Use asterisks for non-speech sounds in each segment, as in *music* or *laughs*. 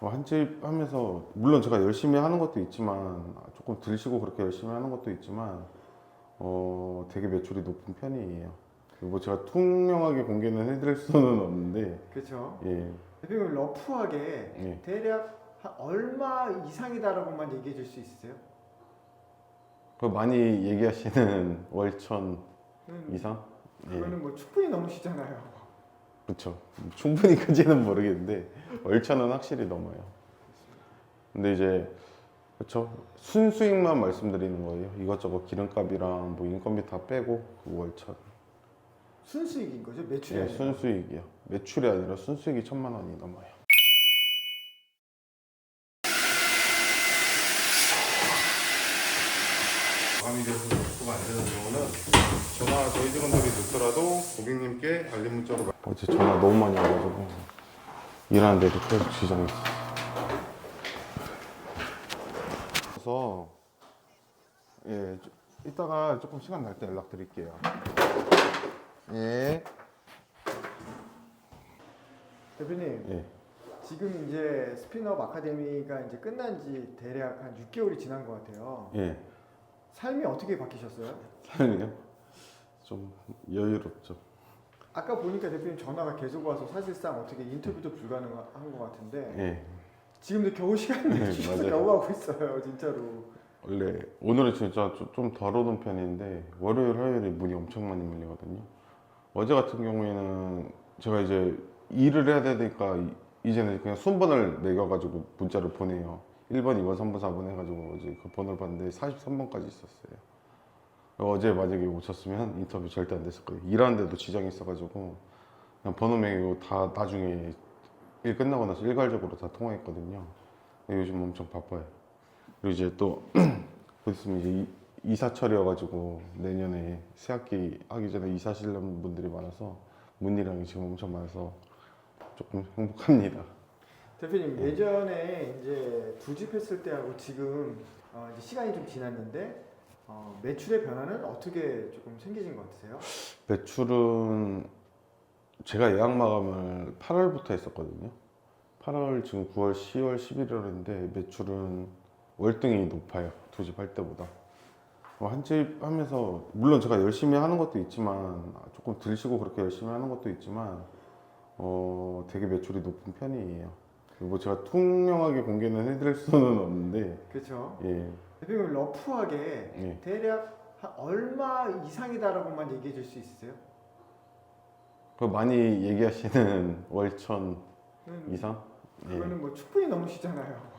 어, 한집 하면서 물론 제가 열심히 하는 것도 있지만 조금 들쉬고 그렇게 열심히 하는 것도 있지만 어 되게 매출이 높은 편이에요. 뭐 제가 투명하게 공개는 해드릴 수는 없는데 그렇죠. 예, 대표님 러프하게 예. 대략 한 얼마 이상이다라고만 얘기해 줄 수 있으세요? 그 많이 얘기하시는 *laughs* 월천 음, 이상? 예, 그거는 뭐 충분히 넘으시잖아요. 그렇죠. 충분히까지는 모르겠는데 월천은 확실히 넘어요. 근데 이제 그렇죠. 순수익만 말씀드리는 거예요. 이것저것 기름값이랑 뭐 인건비 다 빼고 그 월천. 순수익인 거죠? 매출이 예, 아니라. 순수익이요. 매출이 아니라 순수익이 천만 원이 넘어요. 마감이 돼서 접수가 안 되는 경우는 전화 저희 직원들이 늦더라도 고객님께 알림 문자로 말- 어제 전화 너무 많이 와가지고 일하는데도 계속 지정이 있어. 그래서 예, 좀- 이따가 조금 시간 날 때 연락 드릴게요. 예. 대표님 예. 지금 이제 스피너업 아카데미가 이제 끝난 지 대략 한 6개월이 지난 것 같아요. 예. 삶이 어떻게 바뀌셨어요? 삶이요? 좀 여유롭죠. 아까 보니까 대표님 전화가 계속 와서 사실상 어떻게 인터뷰도 불가능한 것 같은데 예. 지금도 겨우 시간 네, 내주셔서 맞아요. 겨우 하고 있어요 진짜로 원래 오늘은 진짜 좀덜 오는 편인데 월요일, 화요일에 문이 엄청 많이 밀리거든요. 어제 같은 경우에는 제가 이제 일을 해야 되니까 이- 이제는 그냥 순번을 매겨가지고 문자를 보내요. 1번, 2번, 3번, 4번 해가지고 어제 그 번호를 봤는데 43번까지 있었어요. 어제 만약에 오셨으면 인터뷰 절대 안 됐을 거예요. 일하는데도 지장이 있어가지고 그냥 번호 매기고 다 나중에 일 끝나고 나서 일괄적으로 다 통화했거든요. 요즘 엄청 바빠요. 그리고 이제 또 *clears throat* 곧 있으면 이제 이- 이사철이어가지고 내년에 새학기 하기 전에 이사하시려는 분들이 많아서 문의량이 지금 엄청 많아서 조금 행복합니다. 대표님 네. 예전에 이제 두 집 했을 때하고 지금 어, 이제 시간이 좀 지났는데 어, 매출의 변화는 어떻게 조금 생기신 것 같으세요? 매출은 제가 예약 마감을 8월부터 했었거든요. 8월 지금 9월, 10월, 11월인데 매출은 월등히 높아요. 두 집 할 때보다. 한 집 하면서 물론 제가 열심히 하는 것도 있지만 조금 들쉬고 그렇게 열심히 하는 것도 있지만 어 되게 매출이 높은 편이에요. 뭐 제가 투명하게 공개는 해드릴 수는 없는데 그렇죠. 예, 대표님 러프하게 예. 대략 한 얼마 이상이다라고만 얘기해 줄 수 있으세요? 그 많이 얘기하시는 *laughs* 월천 음, 이상? 예. 그거는 뭐 충분히 넘으시잖아요.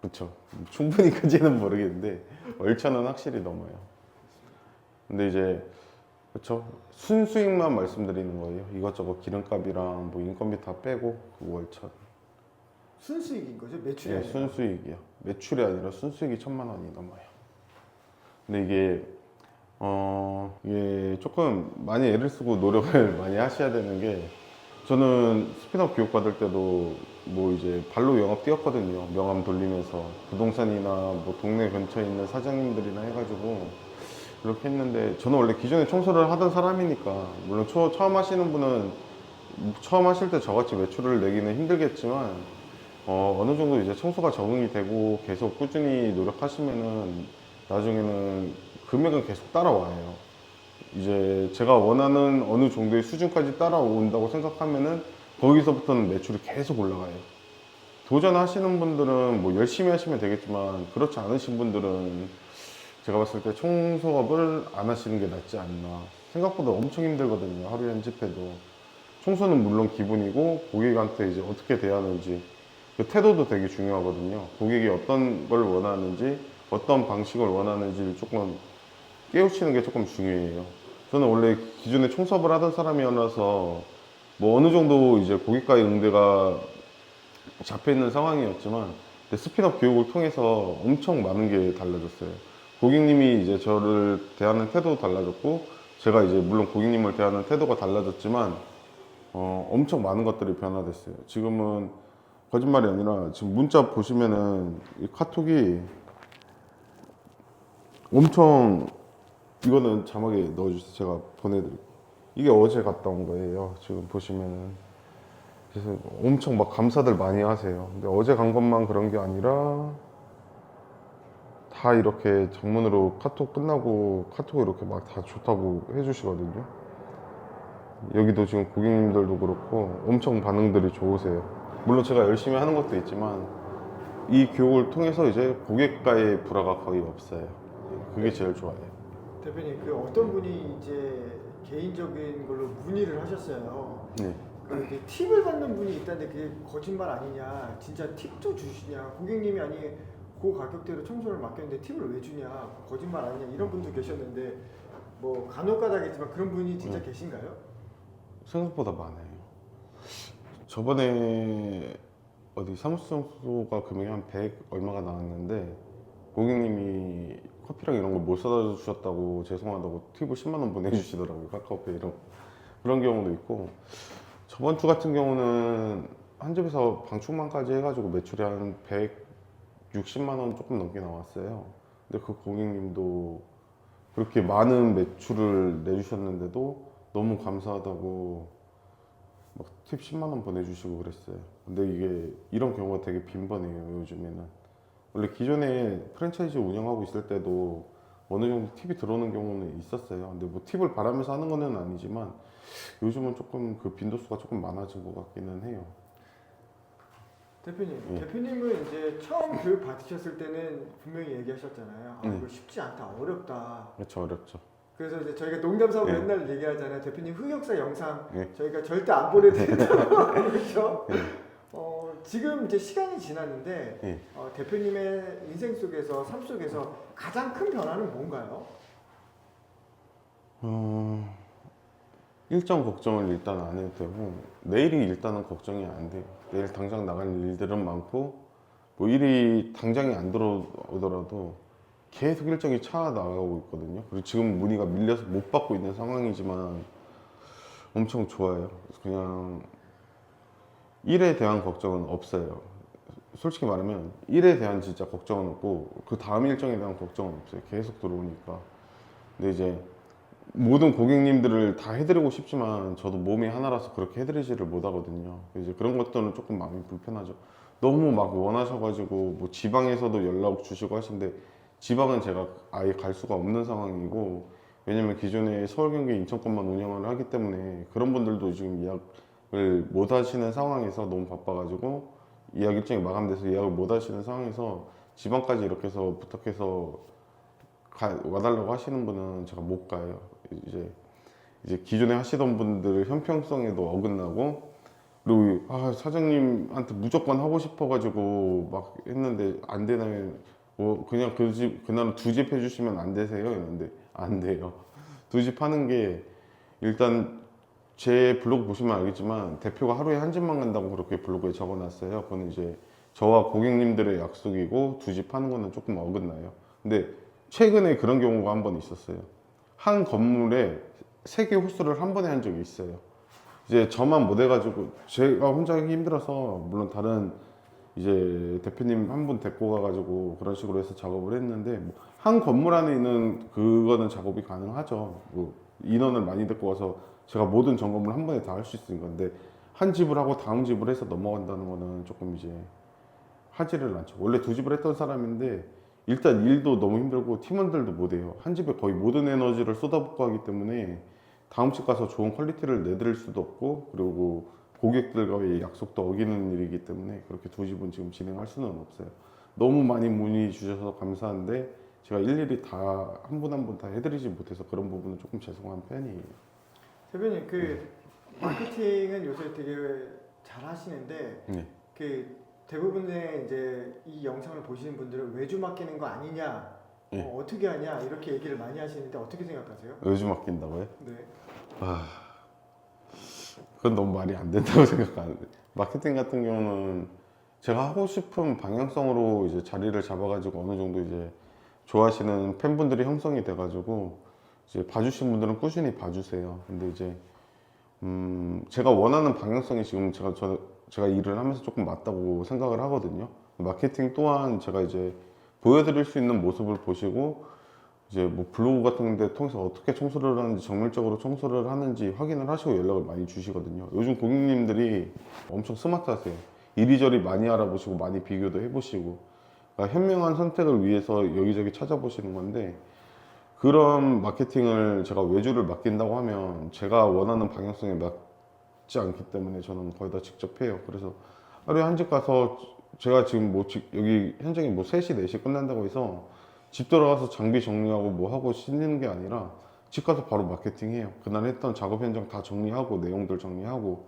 그렇죠. 충분히까지는 모르겠는데 월차는 확실히 넘어요. 근데 이제 그렇죠. 순수익만 말씀드리는 거예요. 이것저것 기름값이랑 뭐 인건비 다 빼고 그 월차. 순수익인 거죠? 매출이 예, 아니라. 순수익이요. 매출이 아니라 순수익이 천만 원이 넘어요. 근데 이게 어 이게 조금 많이 애를 쓰고 노력을 *laughs* 많이 하셔야 되는 게 저는 스피너 교육 받을 때도 뭐 이제 발로 영업 뛰었거든요. 명함 돌리면서 부동산이나 뭐 동네 근처에 있는 사장님들이나 해가지고 그렇게 했는데 저는 원래 기존에 청소를 하던 사람이니까 물론 초, 처음 하시는 분은 처음 하실 때 저같이 매출을 내기는 힘들겠지만 어, 어느 정도 이제 청소가 적응이 되고 계속 꾸준히 노력하시면은 나중에는 금액은 계속 따라와요. 이제 제가 원하는 어느 정도의 수준까지 따라온다고 생각하면은 거기서부터는 매출이 계속 올라가요. 도전하시는 분들은 뭐 열심히 하시면 되겠지만 그렇지 않으신 분들은 제가 봤을 때 청소업을 안 하시는 게 낫지 않나. 생각보다 엄청 힘들거든요. 하루에 한집 해도. 청소는 물론 기본이고 고객한테 이제 어떻게 대하는지 그 태도도 되게 중요하거든요. 고객이 어떤 걸 원하는지 어떤 방식을 원하는지 조금 깨우치는 게 조금 중요해요. 저는 원래 기존에 청소업을 하던 사람이어서 뭐 어느 정도 이제 고객과의 응대가 잡혀 있는 상황이었지만 스피너 교육을 통해서 엄청 많은 게 달라졌어요. 고객님이 이제 저를 대하는 태도도 달라졌고 제가 이제 물론 고객님을 대하는 태도가 달라졌지만 어, 엄청 많은 것들이 변화됐어요. 지금은 거짓말이 아니라 지금 문자 보시면은 이 카톡이 엄청 이거는 자막에 넣어주세요. 제가 보내드릴게요. 이게 어제 갔다 온 거예요. 지금 보시면은 그래서 엄청 막 감사들 많이 하세요. 근데 어제 간 것만 그런 게 아니라 다 이렇게 장문으로 카톡 끝나고 카톡 이렇게 막 다 좋다고 해주시거든요. 여기도 지금 고객님들도 그렇고 엄청 반응들이 좋으세요. 물론 제가 열심히 하는 것도 있지만 이 교육을 통해서 이제 고객과의 불화가 거의 없어요. 그게 제일 좋아요. 대표님 그 어떤 분이 이제 개인적인 걸로 문의를 하셨어요. 네. 그 이제 팁을 받는 분이 있다는데 그게 거짓말 아니냐? 진짜 팁도 주시냐? 고객님이 아니 그 가격대로 청소를 맡겼는데 팁을 왜 주냐? 거짓말 아니냐? 이런 분도 계셨는데 뭐 간혹가다겠지만 그런 분이 진짜 네. 계신가요? 생각보다 많아요. 저번에 어디 사무소가 금액이 한 100 얼마가 나왔는데 고객님이 커피랑 이런 거 못 사다 주셨다고 죄송하다고 팁을 10만 원 보내주시더라고요 카카오페이 이런 그런 경우도 있고 저번 주 같은 경우는 한 집에서 방충망까지 해가지고 매출이 한 160만 원 조금 넘게 나왔어요. 근데 그 고객님도 그렇게 많은 매출을 내주셨는데도 너무 감사하다고 막 팁 10만 원 보내주시고 그랬어요. 근데 이게 이런 경우가 되게 빈번해요 요즘에는. 원래 기존에 프랜차이즈 운영하고 있을 때도 어느 정도 팁이 들어오는 경우는 있었어요. 근데 뭐 팁을 바라면서 하는 거는 아니지만 요즘은 조금 그 빈도수가 조금 많아진 것 같기는 해요. 대표님, 예. 대표님은 이제 처음 교육 받으셨을 때는 분명히 얘기하셨잖아요. 아, 네. 이거 쉽지 않다, 어렵다. 그렇죠 어렵죠. 그래서 이제 저희가 농담삼아 예. 맨날 얘기하잖아요. 대표님 흑역사 영상 예. 저희가 절대 안 보내드린다고 *laughs* 그렇죠? 예. 어, 지금 이제 시간이 지났는데 예. 어, 대표님의 인생 속에서 삶 속에서 가장 큰 변화는 뭔가요? 어, 일정 걱정을 일단 안 해도 되고 내일이 일단은 걱정이 안 돼요. 내일 당장 나갈 일들은 많고 뭐 일이 당장이 안 들어오더라도 계속 일정이 차 나가고 있거든요. 그리고 지금 문의가 밀려서 못 받고 있는 상황이지만 엄청 좋아요. 그래서 그냥 일에 대한 걱정은 없어요. 솔직히 말하면 일에 대한 진짜 걱정은 없고 그 다음 일정에 대한 걱정은 없어요. 계속 들어오니까. 근데 이제 모든 고객님들을 다 해드리고 싶지만 저도 몸이 하나라서 그렇게 해드리지를 못하거든요. 이제 그런 것들은 조금 마음이 불편하죠. 너무 막 원하셔가지고 뭐 지방에서도 연락 주시고 하시는데 지방은 제가 아예 갈 수가 없는 상황이고 왜냐면 기존에 서울, 경기, 인천권만 운영을 하기 때문에 그런 분들도 지금 예약을 못 하시는 상황에서 너무 바빠가지고 예약 일정이 마감돼서 예약을 못 하시는 상황에서 지방까지 이렇게 해서 부탁해서 가- 와달라고 하시는 분은 제가 못 가요. 이제 이제 기존에 하시던 분들 형평성에도 어긋나고 그리고 아 사장님한테 무조건 하고 싶어가지고 막 했는데 안 되나 요? 뭐 그냥 그 집 그날은 두집 해주시면 안 되세요? 이랬는데 안 돼요. 두 집 하는 게 일단 제 블로그 보시면 알겠지만 대표가 하루에 한 집만 간다고 그렇게 블로그에 적어놨어요. 그거는 이제 저와 고객님들의 약속이고 두 집 하는 거는 조금 어긋나요. 근데 최근에 그런 경우가 한 번 있었어요. 한 건물에 세 개 호수를 한 번에 한 적이 있어요. 이제 저만 못 해가지고 제가 혼자 하기 힘들어서 물론 다른 이제 대표님 한 분 데리고 가가지고 그런 식으로 해서 작업을 했는데 뭐 한 건물 안에 있는 그거는 작업이 가능하죠. 뭐 인원을 많이 데리고 와서 제가 모든 점검을 한 번에 다 할 수 있으니까 근데 한 집을 하고 다음 집을 해서 넘어간다는 거는 조금 이제 하지를 않죠. 원래 두 집을 했던 사람인데 일단 일도 너무 힘들고 팀원들도 못해요. 한 집에 거의 모든 에너지를 쏟아붓고 하기 때문에 다음 집 가서 좋은 퀄리티를 내드릴 수도 없고 그리고 고객들과의 약속도 어기는 일이기 때문에 그렇게 두 집은 지금 진행할 수는 없어요. 너무 많이 문의 주셔서 감사한데 제가 일일이 다 한 분 한 분 다 해드리지 못해서 그런 부분은 조금 죄송한 편이에요. 대표님 그 마케팅은 요새 되게 잘 하시는데 네. 그 대부분의 이제 이 영상을 보시는 분들은 외주 맡기는 거 아니냐, 예. 어, 어떻게 하냐 이렇게 얘기를 많이 하시는데 어떻게 생각하세요? 요즘 아낀다고요? 네. 아, 그건 너무 말이 안 된다고 *laughs* 생각하는데 마케팅 같은 경우는 제가 하고 싶은 방향성으로 이제 자리를 잡아가지고 어느 정도 이제 좋아하시는 팬분들이 형성이 돼가지고 이제 봐주신 분들은 꾸준히 봐주세요. 근데 이제 음 제가 원하는 방향성이 지금 제가 저 제가 일을 하면서 조금 맞다고 생각을 하거든요. 마케팅 또한 제가 이제 보여드릴 수 있는 모습을 보시고 이제 뭐 블로그 같은 데 통해서 어떻게 청소를 하는지 정밀적으로 청소를 하는지 확인을 하시고 연락을 많이 주시거든요. 요즘 고객님들이 엄청 스마트하세요. 이리저리 많이 알아보시고 많이 비교도 해보시고 그러니까 현명한 선택을 위해서 여기저기 찾아보시는 건데 그런 마케팅을 제가 외주를 맡긴다고 하면 제가 원하는 방향성에 맞지 않기 때문에 저는 거의 다 직접 해요. 그래서 하루에 한 집 가서 제가 지금 뭐 직- 여기 현장에 뭐 3시, 4시 끝난다고 해서 집 들어가서 장비 정리하고 뭐 하고 씻는 게 아니라 집 가서 바로 마케팅 해요. 그날 했던 작업 현장 다 정리하고 내용들 정리하고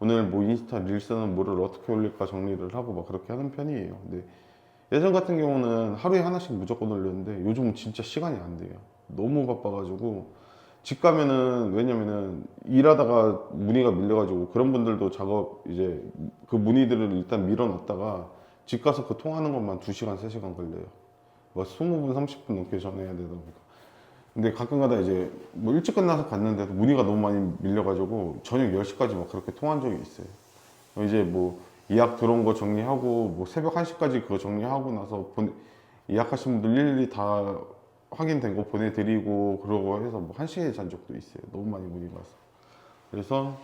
오늘 뭐 인스타 릴스는 뭐를 어떻게 올릴까 정리를 하고 막 그렇게 하는 편이에요. 근데 예전 같은 경우는 하루에 하나씩 무조건 올렸는데 요즘은 진짜 시간이 안 돼요. 너무 바빠가지고 집 가면은 왜냐면은 일하다가 문의가 밀려가지고 그런 분들도 작업 이제 그 문의들을 일단 밀어놨다가 집 가서 그 통하는 것만 2시간, 3시간 걸려요. 뭐 20분, 30분 넘게 전화해야 되다 보니까. 근데 가끔 가다 이제 뭐 일찍 끝나서 갔는데도 문의가 너무 많이 밀려가지고 저녁 10시까지 막 그렇게 통한 적이 있어요. 이제 뭐 예약 들어온 거 정리하고 뭐 새벽 1시까지 그거 정리하고 나서 본, 예약하신 분들 일일이 다 확인된 거 보내드리고 그러고 해서 뭐 1시에 잔 적도 있어요. 너무 많이 문의가 와서. 그래서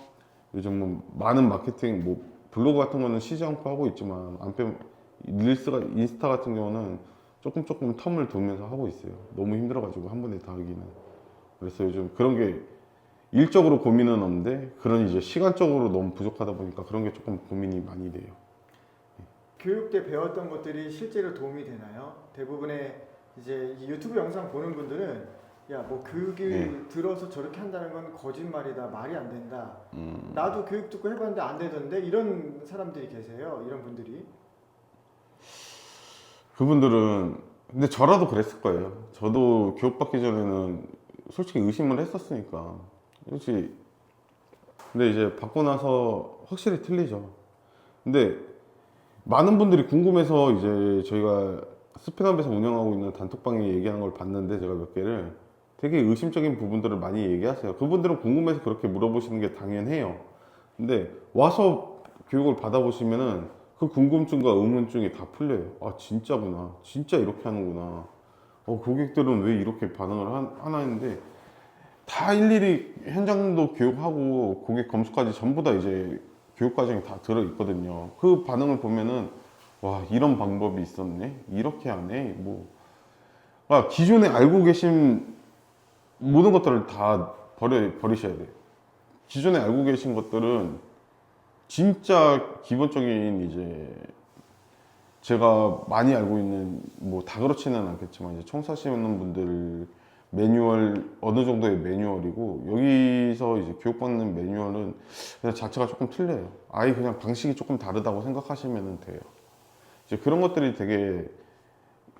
요즘 뭐 많은 마케팅 뭐 블로그 같은 거는 쉬지 않고 하고 있지만 안 빼면 릴스가 인스타 같은 경우는 조금 조금 텀을 두면서 하고 있어요. 너무 힘들어가지고 한 번에 다 하기는. 그래서 요즘 그런 게 일적으로 고민은 없는데 그런 이제 시간적으로 너무 부족하다 보니까 그런 게 조금 고민이 많이 돼요. 교육 때 배웠던 것들이 실제로 도움이 되나요? 대부분의 이제 이 유튜브 영상 보는 분들은 야 뭐 교육을 네. 들어서 저렇게 한다는 건 거짓말이다 말이 안 된다 음, 나도 교육 듣고 해봤는데 안 되던데 이런 사람들이 계세요 이런 분들이 그분들은 근데 저라도 그랬을 거예요. 저도 교육받기 전에는 솔직히 의심을 했었으니까. 그렇지. 근데 이제 받고 나서 확실히 틀리죠. 근데 많은 분들이 궁금해서 이제 저희가 스피드업에서 운영하고 있는 단톡방에 얘기하는 걸 봤는데 제가 몇 개를 되게 의심적인 부분들을 많이 얘기하세요. 그분들은 궁금해서 그렇게 물어보시는 게 당연해요. 근데 와서 교육을 받아보시면은 그 궁금증과 의문증이 다 풀려요. 아 진짜구나. 진짜 이렇게 하는구나. 어 고객들은 왜 이렇게 반응을 한- 하나 했는데 다 일일이 현장도 교육하고 고객 검수까지 전부 다 이제 교육 과정이 다 들어 있거든요. 그 반응을 보면은 와 이런 방법이 있었네. 이렇게 하네. 뭐 아, 기존에 알고 계신 모든 것들을 다 버려 버리셔야 돼요. 기존에 알고 계신 것들은 진짜 기본적인 이제 제가 많이 알고 있는 뭐 다 그렇지는 않겠지만 이제 청소하시는 분들 매뉴얼 어느 정도의 매뉴얼이고 여기서 이제 교육받는 매뉴얼은 자체가 조금 틀려요. 아예 그냥 방식이 조금 다르다고 생각하시면 돼요. 이제 그런 것들이 되게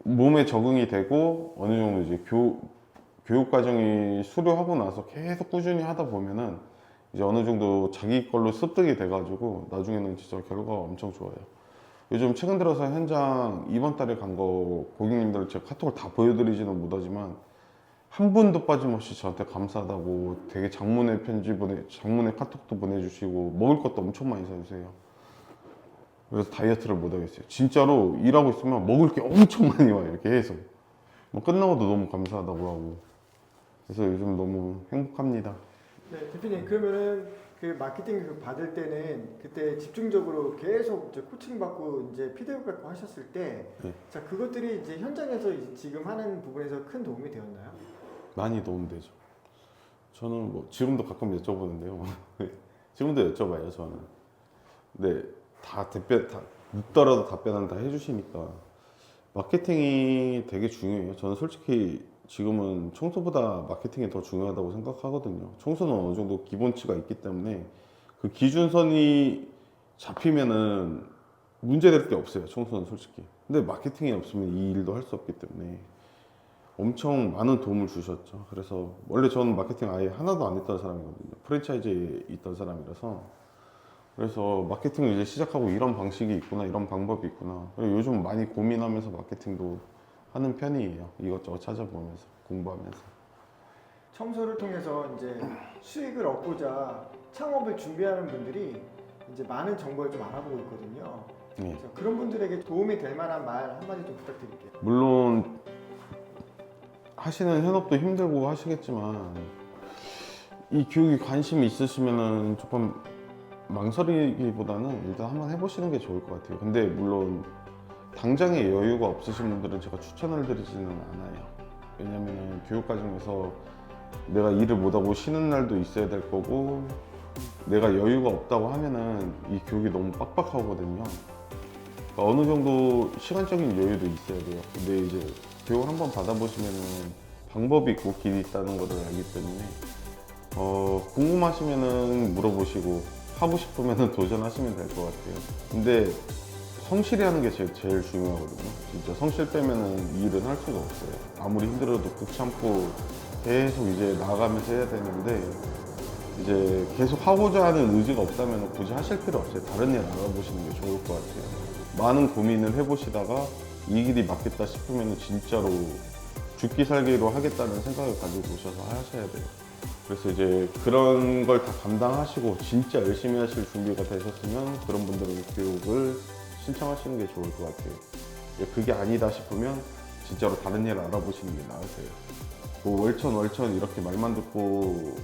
몸에 적응이 되고 어느 정도 이제 교, 교육 과정이 수료하고 나서 계속 꾸준히 하다 보면은 이제 어느 정도 자기 걸로 습득이 돼가지고 나중에는 진짜 결과가 엄청 좋아요. 요즘 최근 들어서 현장 이번 달에 간 거 고객님들 제가 카톡을 다 보여드리지는 못하지만 한 분도 빠짐없이 저한테 감사하다고 되게 장문의 편지 보내, 장문의 카톡도 보내주시고 먹을 것도 엄청 많이 사주세요. 그래서 다이어트를 못 하겠어요. 진짜로 일하고 있으면 먹을 게 엄청 많이 와요. 이렇게 해서. 뭐 끝나고도 너무 감사하다고 하고. 그래서 요즘 너무 행복합니다. 네 대표님 그러면은 그 마케팅 그 받을 때는 그때 집중적으로 계속 이제 코칭 받고 이제 피드백 받고 하셨을 때 네. 자 그것들이 이제 현장에서 이제 지금 하는 부분에서 큰 도움이 되었나요? 많이 도움되죠. 저는 뭐 지금도 가끔 여쭤보는데요. *laughs* 지금도 여쭤봐요, 저는. 근데 다 답변, 다 묻더라도 답변은 다 해주시니까 마케팅이 되게 중요해요. 저는 솔직히 지금은 청소보다 마케팅이 더 중요하다고 생각하거든요. 청소는 어느 정도 기본치가 있기 때문에 그 기준선이 잡히면은 문제될 게 없어요. 청소는 솔직히. 근데 마케팅이 없으면 이 일도 할 수 없기 때문에 엄청 많은 도움을 주셨죠. 그래서 원래 저는 마케팅 아예 하나도 안 했던 사람이거든요. 프랜차이즈에 있던 사람이라서. 그래서 마케팅을 이제 시작하고 이런 방식이 있구나, 이런 방법이 있구나. 요즘 많이 고민하면서 마케팅도 하는 편이에요. 이것저것 찾아보면서, 공부하면서. 청소를 통해서 이제 수익을 얻고자 창업을 준비하는 분들이 이제 많은 정보를 좀 알아보고 있거든요. 예. 그래서 그런 분들에게 도움이 될 만한 말 한마디 좀 부탁드릴게요. 물론 하시는 현업도 힘들고 하시겠지만 이 교육에 관심이 있으시면은 조금 망설이기보다는 일단 한번 해보시는 게 좋을 것 같아요. 근데 물론 당장에 여유가 없으신 분들은 제가 추천을 드리지는 않아요. 왜냐면은 교육 과정에서 내가 일을 못하고 쉬는 날도 있어야 될 거고 내가 여유가 없다고 하면은 이 교육이 너무 빡빡하거든요. 그러니까 어느 정도 시간적인 여유도 있어야 돼요. 근데 이제 교육을 한번 받아보시면은 방법이 있고 길이 있다는 것을 알기 때문에 어, 궁금하시면은 물어보시고 하고 싶으면은 도전하시면 될 것 같아요. 근데 성실히 하는 게 제일, 제일 중요하거든요. 진짜 성실 빼면은 이 일은 할 수가 없어요. 아무리 힘들어도 꾹 참고 계속 이제 나아가면서 해야 되는데 이제 계속 하고자 하는 의지가 없다면 굳이 하실 필요 없어요. 다른 일 알아보시는 게 좋을 것 같아요. 많은 고민을 해보시다가 이 길이 맞겠다 싶으면 진짜로 죽기 살기로 하겠다는 생각을 가지고 오셔서 하셔야 돼요. 그래서 이제 그런 걸 다 감당하시고 진짜 열심히 하실 준비가 되셨으면 그런 분들은 교육을 신청하시는 게 좋을 것 같아요. 이제 그게 아니다 싶으면 진짜로 다른 일 알아보시는 게 나으세요. 뭐 월천 월천 이렇게 말만 듣고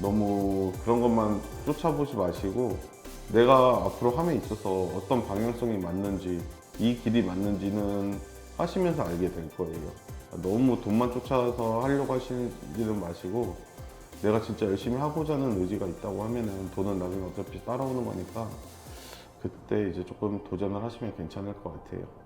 너무 그런 것만 쫓아보지 마시고 내가 앞으로 함에 있어서 어떤 방향성이 맞는지 이 길이 맞는지는 하시면서 알게 될 거예요. 너무 돈만 쫓아서 하려고 하시지는 마시고 내가 진짜 열심히 하고자 하는 의지가 있다고 하면은 돈은 나중에 어차피 따라오는 거니까 그때 이제 조금 도전을 하시면 괜찮을 것 같아요. 예.